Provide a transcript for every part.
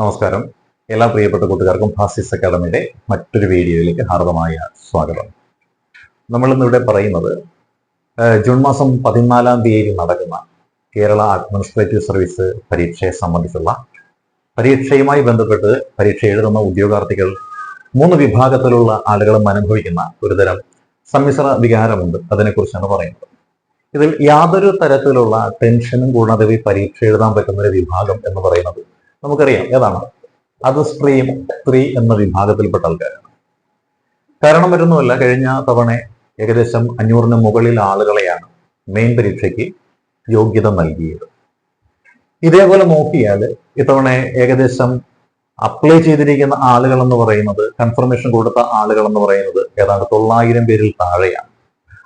നമസ്കാരം. എല്ലാ പ്രിയപ്പെട്ട കൂട്ടുകാർക്കും ഫാസിസ് അക്കാദമിയുടെ മറ്റൊരു വീഡിയോയിലേക്ക് ഹാർദമായ സ്വാഗതം. നമ്മൾ ഇന്നിവിടെ പറയുന്നത് ജൂൺ മാസം പതിനാലാം തീയതി നടക്കുന്ന കേരള അഡ്മിനിസ്ട്രേറ്റീവ് സർവീസ് പരീക്ഷയെ സംബന്ധിച്ചുള്ള പരീക്ഷയുമായി ബന്ധപ്പെട്ട് പരീക്ഷ എഴുതുന്ന ഉദ്യോഗാർത്ഥികൾ മൂന്ന് വിഭാഗത്തിലുള്ള ആളുകളും അനുഭവിക്കുന്ന ഒരുതരം സമ്മിശ്ര വികാരമുണ്ട്. അതിനെക്കുറിച്ചാണ് പറയുന്നത്. ഇതിൽ യാതൊരു തരത്തിലുള്ള ടെൻഷനും കൂടാതെ പരീക്ഷ എഴുതാൻ പറ്റുന്ന ഒരു വിഭാഗം എന്ന് പറയുന്നത് നമുക്കറിയാം ഏതാണ്? അത് സ്ട്രീം സ്ത്രീ എന്ന വിഭാഗത്തിൽപ്പെട്ട ആൾക്കാരാണ്. കാരണം വരുന്നുമല്ല കഴിഞ്ഞ തവണ ഏകദേശം അഞ്ഞൂറിന് മുകളിൽ ആളുകളെയാണ് മെയിൻ പരീക്ഷയ്ക്ക് യോഗ്യത നൽകിയത്. ഇതേപോലെ നോക്കിയാൽ ഇത്തവണ ഏകദേശം അപ്ലൈ ചെയ്തിരിക്കുന്ന ആളുകൾ എന്ന് പറയുന്നത് കൺഫർമേഷൻ കൊടുത്ത ആളുകൾ എന്ന് പറയുന്നത് ഏതാണ്ട് തൊള്ളായിരം പേരിൽ താഴെയാണ്.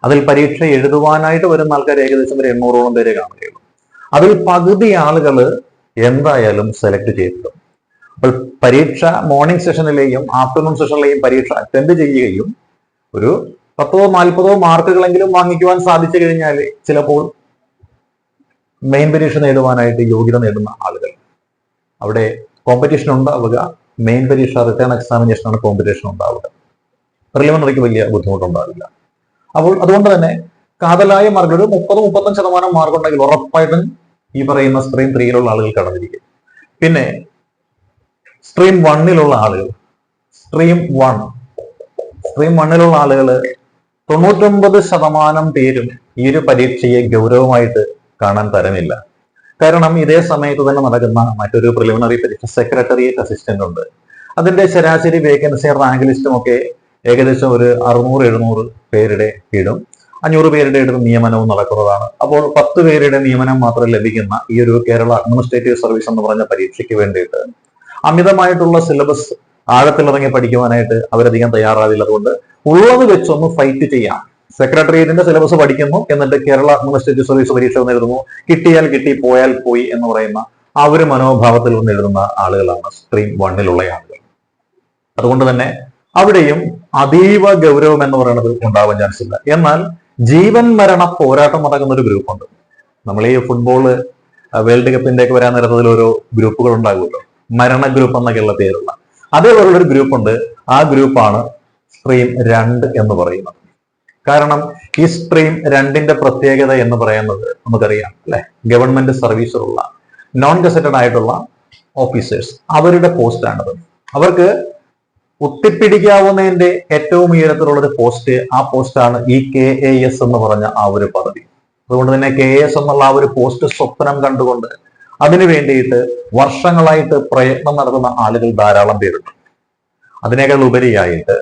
അതിൽ പരീക്ഷ എഴുതുവാനായിട്ട് വരുന്ന ആൾക്കാർ ഏകദേശം ഒരു എണ്ണൂറോളം പേരെ കാണുകയുള്ളൂ. അതിൽ പകുതി ആളുകൾ എന്തായാലും സെലക്ട് ചെയ്തിട്ടുണ്ട് അപ്പോൾ പരീക്ഷ മോർണിംഗ് സെഷനിലെയും ആഫ്റ്റർനൂൺ സെഷനിലെയും പരീക്ഷ അറ്റൻഡ് ചെയ്യുകയും ഒരു പത്തോ നാൽപ്പതോ മാർക്കുകളെങ്കിലും വാങ്ങിക്കുവാൻ സാധിച്ചു കഴിഞ്ഞാൽ ചിലപ്പോൾ മെയിൻ പരീക്ഷ നേടുവാനായിട്ട് യോഗ്യത നേടുന്ന ആളുകൾ. അവിടെ കോമ്പറ്റീഷൻ ഉണ്ടാവുക മെയിൻ പരീക്ഷ റിട്ടേൺ എക്സാമിനേഷനാണ് കോമ്പറ്റീഷൻ ഉണ്ടാവുക. പ്രിലിമിനറിക്ക് വലിയ ബുദ്ധിമുട്ടുണ്ടാവില്ല. അപ്പോൾ അതുകൊണ്ട് തന്നെ കാതലായ മാർക്കുകൾ ഒരു മുപ്പത് മുപ്പത്തഞ്ച് ശതമാനം മാർക്ക് ഉണ്ടെങ്കിൽ ഉറപ്പായിട്ടും ഈ പറയുന്ന സ്ട്രീം ത്രീയിലുള്ള ആളുകൾ കടന്നിരിക്കും. പിന്നെ സ്ട്രീം വണ്ണിലുള്ള ആളുകൾ സ്ട്രീം വൺ സ്ട്രീം വണ്ണിലുള്ള ആളുകൾ തൊണ്ണൂറ്റൊമ്പത് ശതമാനം പേരും ഈ ഒരു പരീക്ഷയെ ഗൗരവമായിട്ട് കാണാൻ തരമില്ല. കാരണം ഇതേ സമയത്ത് തന്നെ നടക്കുന്ന മറ്റൊരു പ്രിലിമിനറി പരീക്ഷ സെക്രട്ടറിയേറ്റ് അസിസ്റ്റന്റ് ഉണ്ട്. അതിന്റെ ശരാശരി വേക്കൻസി റാങ്ക് ലിസ്റ്റും ഒക്കെ ഏകദേശം ഒരു അറുന്നൂറ് എഴുന്നൂറ് പേരുടെ കീഴും അഞ്ഞൂറ് പേരുടെ അടുത്ത് നിയമനവും നടക്കുന്നതാണ്. അപ്പോൾ പത്ത് പേരുടെ നിയമനം മാത്രം ലഭിക്കുന്ന ഈ ഒരു കേരള അഡ്മിനിസ്ട്രേറ്റീവ് സർവീസ് എന്ന് പറഞ്ഞ പരീക്ഷയ്ക്ക് വേണ്ടിയിട്ട് അമിതമായിട്ടുള്ള സിലബസ് ആഴത്തിലിറങ്ങി പഠിക്കുവാനായിട്ട് അവരധികം തയ്യാറാവില്ല. അതുകൊണ്ട് ഉള്ളത് വെച്ചൊന്ന് ഫൈറ്റ് ചെയ്യാം. സെക്രട്ടേറിയറ്റിന്റെ സിലബസ് പഠിക്കുന്നു എന്നിട്ട് കേരള അഡ്മിനിസ്ട്രേറ്റീവ് സർവീസ് പരീക്ഷ ഒന്ന് എഴുതുന്നു. കിട്ടിയാൽ കിട്ടി പോയാൽ പോയി എന്ന് പറയുന്ന ആ ഒരു മനോഭാവത്തിൽ നിന്ന് എഴുതുന്ന ആളുകളാണ് സ്ട്രീം വണ്ണിലുള്ള ആളുകൾ. അതുകൊണ്ട് തന്നെ അവിടെയും അതീവ ഗൗരവം എന്ന് പറയുന്നത് ഉണ്ടാവാൻ ചാൻസ് ഇല്ല. എന്നാൽ ജീവൻ മരണ പോരാട്ടം നടക്കുന്ന ഒരു ഗ്രൂപ്പുണ്ട്. നമ്മൾ ഈ ഫുട്ബോൾ വേൾഡ് കപ്പിന്റെ ഒക്കെ വരാൻ നേരത്തിൽ ഓരോ ഗ്രൂപ്പുകൾ ഉണ്ടാകുമല്ലോ മരണ ഗ്രൂപ്പ് എന്നൊക്കെയുള്ള പേരുള്ള. അതേപോലുള്ള ഒരു ഗ്രൂപ്പുണ്ട്. ആ ഗ്രൂപ്പാണ് സ്ട്രീം രണ്ട് എന്ന് പറയുന്നത്. കാരണം ഈ സ്ട്രീം രണ്ടിന്റെ പ്രത്യേകത എന്ന് പറയുന്നത് നമുക്കറിയാം അല്ലെ? ഗവൺമെന്റ് സർവീസിലുള്ള നോൺ ഗസറ്റഡ് ആയിട്ടുള്ള ഓഫീസേഴ്സ് അവരുടെ പോസ്റ്റാണത് അവർക്ക് കുത്തിപ്പിടിക്കാവുന്നതിന്റെ ഏറ്റവും ഉയരത്തിലുള്ള ഒരു പോസ്റ്റ് ആ പോസ്റ്റാണ് ഈ കെ എ എസ് എന്ന് പറഞ്ഞ ആ ഒരു പദവി അതുകൊണ്ട് തന്നെ കെ എസ് എന്നുള്ള ആ ഒരു പോസ്റ്റ് സ്വപ്നം കണ്ടുകൊണ്ട് അതിനു വേണ്ടിയിട്ട് വർഷങ്ങളായിട്ട് പ്രയത്നം നടത്തുന്ന ആളുകൾ ധാരാളം പേരുണ്ട്. അതിനേക്കാൾ ഉപരിയായിട്ട്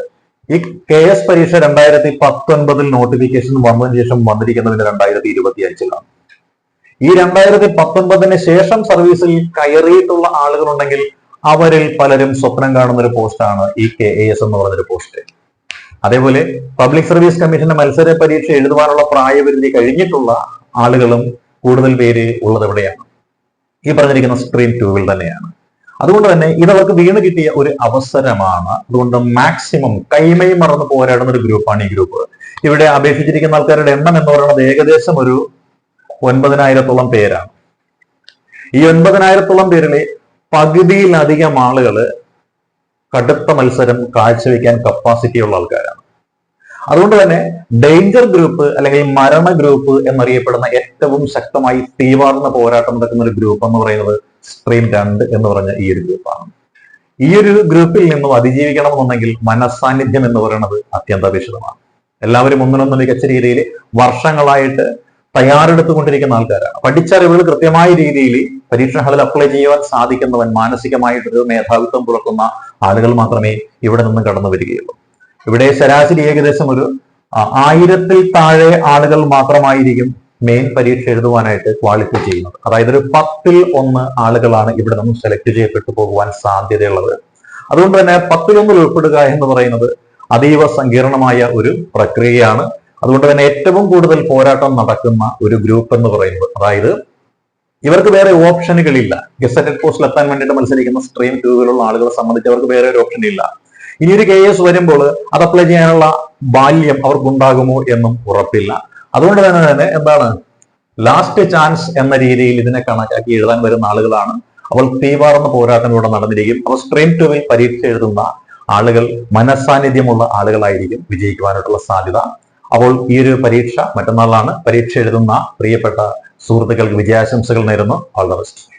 ഈ കെ എസ് പരീക്ഷ രണ്ടായിരത്തി പത്തൊൻപതിൽ നോട്ടിഫിക്കേഷൻ വന്നതിന് ശേഷം വന്നിരിക്കുന്നതിന് രണ്ടായിരത്തി ഇരുപത്തി അഞ്ചിലാണ് ഈ രണ്ടായിരത്തി പത്തൊൻപതിന് ശേഷം സർവീസിൽ കയറിയിട്ടുള്ള ആളുകളുണ്ടെങ്കിൽ അവരിൽ പലരും സ്വപ്നം കാണുന്ന ഒരു പോസ്റ്റാണ് ഈ കെ എ എസ് എന്ന് പറഞ്ഞൊരു പോസ്റ്റ്. അതേപോലെ പബ്ലിക് സർവീസ് കമ്മീഷന്റെ മത്സര പരീക്ഷ എഴുതുവാനുള്ള പ്രായപരിധി കഴിഞ്ഞിട്ടുള്ള ആളുകളും കൂടുതൽ പേര് ഉള്ളത് എവിടെയാണ് ഈ പറഞ്ഞിരിക്കുന്ന സ്ട്രീം ടൂവിൽ തന്നെയാണ്. അതുകൊണ്ട് തന്നെ ഇതവർക്ക് വീണ് കിട്ടിയ ഒരു അവസരമാണ്. അതുകൊണ്ട് മാക്സിമം കൈമയും മറന്ന് പോരാടുന്ന ഒരു ഗ്രൂപ്പാണ് ഈ ഗ്രൂപ്പ്. ഇവിടെ അപേക്ഷിച്ചിരിക്കുന്ന ആൾക്കാരുടെ എണ്ണം എന്ന് പറയുന്നത് ഏകദേശം ഒരു ഒൻപതിനായിരത്തോളം പേരാണ്. ഈ ഒൻപതിനായിരത്തോളം പേരിലെ പകുതിയിലധികം ആളുകൾ കടുത്ത മത്സരം കാഴ്ചവെക്കാൻ കപ്പാസിറ്റി ഉള്ള ആൾക്കാരാണ്. അതുകൊണ്ട് തന്നെ ഡേഞ്ചർ ഗ്രൂപ്പ് അല്ലെങ്കിൽ മരണ ഗ്രൂപ്പ് എന്നറിയപ്പെടുന്ന ഏറ്റവും ശക്തമായി തീവാർന്ന പോരാട്ടം നടക്കുന്ന ഒരു ഗ്രൂപ്പ് എന്ന് പറയുന്നത് സ്ട്രീം രണ്ട് എന്ന് പറഞ്ഞ ഈ ഒരു ഗ്രൂപ്പാണ് ഈ ഒരു ഗ്രൂപ്പിൽ നിന്നും അതിജീവിക്കണമെന്നുണ്ടെങ്കിൽ മനസാന്നിധ്യം എന്ന് പറയുന്നത് അത്യന്താപേക്ഷിതമാണ്. എല്ലാവരും ഒന്നിനൊന്ന് മികച്ച രീതിയിൽ വർഷങ്ങളായിട്ട് തയ്യാറെടുത്തുകൊണ്ടിരിക്കുന്ന ആൾക്കാരാണ്. പഠിച്ചറിവുകൾ കൃത്യമായ രീതിയിൽ പരീക്ഷ ഹാളിൽ അപ്ലൈ ചെയ്യുവാൻ സാധിക്കുന്നവൻ മാനസികമായിട്ടൊരു മേധാവിത്വം പുലർത്തുന്ന ആളുകൾ മാത്രമേ ഇവിടെ നിന്ന് കടന്നു വരികയുള്ളൂ. ഇവിടെ ശരാശരി ഏകദേശം ഒരു ആയിരത്തിൽ താഴെ ആളുകൾ മാത്രമായിരിക്കും മെയിൻ പരീക്ഷ എഴുതുവാനായിട്ട് ക്വാളിഫൈ ചെയ്യുന്നത്. അതായത് ഒരു പത്തിൽ ഒന്ന് ആളുകളാണ് ഇവിടെ നിന്നും സെലക്ട് ചെയ്യപ്പെട്ടു പോകുവാൻ സാധ്യതയുള്ളത്. അതുകൊണ്ട് തന്നെ പത്തിലൊന്നിൽ ഉൾപ്പെടുക എന്ന് പറയുന്നത് അതീവ സങ്കീർണമായ ഒരു പ്രക്രിയയാണ്. അതുകൊണ്ട് തന്നെ ഏറ്റവും കൂടുതൽ പോരാട്ടം നടക്കുന്ന ഒരു ഗ്രൂപ്പ് എന്ന് പറയുന്നത് അതായത് ഇവർക്ക് വേറെ ഓപ്ഷനുകളില്ല. ഗസറ്റഡ് പോസ്റ്റിൽ എത്താൻ വേണ്ടിയിട്ട് മത്സരിക്കുന്ന സ്ട്രീം ട്യൂബിലുള്ള ആളുകളെ സംബന്ധിച്ച് അവർക്ക് വേറെ ഒരു ഓപ്ഷൻ ഇല്ല. ഇനി ഒരു കെ എസ് വരുമ്പോൾ അത് അപ്ലൈ ചെയ്യാനുള്ള ബാല്യം അവർക്കുണ്ടാകുമോ എന്നും ഉറപ്പില്ല. അതുകൊണ്ട് തന്നെ തന്നെ എന്താണ്? ലാസ്റ്റ് ചാൻസ് എന്ന രീതിയിൽ ഇതിനെ കണക്കാക്കി എഴുതാൻ വരുന്ന ആളുകളാണ്. അവൾ തീവാർന്ന പോരാട്ടം നടന്നിരിക്കും. അവർ സ്ട്രീം ട്യൂബിൽ പരീക്ഷ എഴുതുന്ന ആളുകൾ മനസാന്നിധ്യമുള്ള ആളുകളായിരിക്കും വിജയിക്കുവാനായിട്ടുള്ള സാധ്യത. അപ്പോൾ ഈ ഒരു പരീക്ഷ മറ്റന്നാളാണ്. പരീക്ഷ എഴുതുന്ന പ്രിയപ്പെട്ട സുഹൃത്തുക്കൾക്ക് വിജയാശംസകൾ നേരുന്നു. All the best